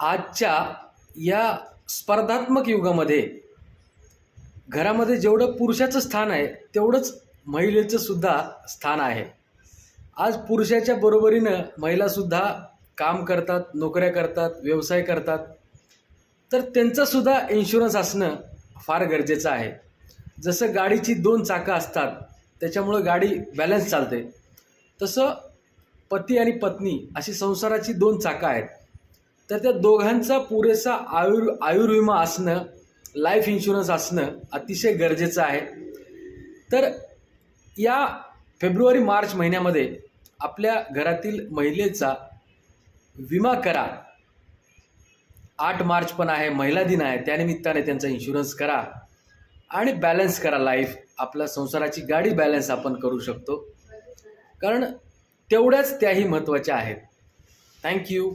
आजच्या या स्पर्धात्मक युगामध्ये घरामध्ये जेवढं पुरुषाचं स्थान आहे तेवढंच महिलेचं सुद्धा स्थान आहे. आज पुरुषाच्या बरोबरीनं महिलासुद्धा काम करतात नोकऱ्या करतात व्यवसाय करतात. तर त्यांचंसुद्धा इन्शुरन्स असणं फार गरजेचं आहे. जसं गाडीची दोन चाकं असतात त्याच्यामुळं गाडी बॅलन्स चालते. तसं पती आणि पत्नी अशी संसाराची दोन चाकं आहेत. तर त्या दोघांचा पुरेसा आयुर् आयुर्विमा असणं लाईफ इन्शुरन्स असणं अतिशय गरजेचं आहे. तर या फेब्रुवारी मार्च महिन्यामध्ये आपल्या घरातील महिलेचा विमा करा. आठ मार्च पण आहे महिला दिन आहे त्यानिमित्ताने त्यांचा इन्शुरन्स करा. आणि बॅलन्स करा लाईफ आपल्या संसाराची गाडी बॅलन्स आपण करू शकतो. कारण तेवढ्याच त्याही महत्त्वाच्या आहेत. थँक्यू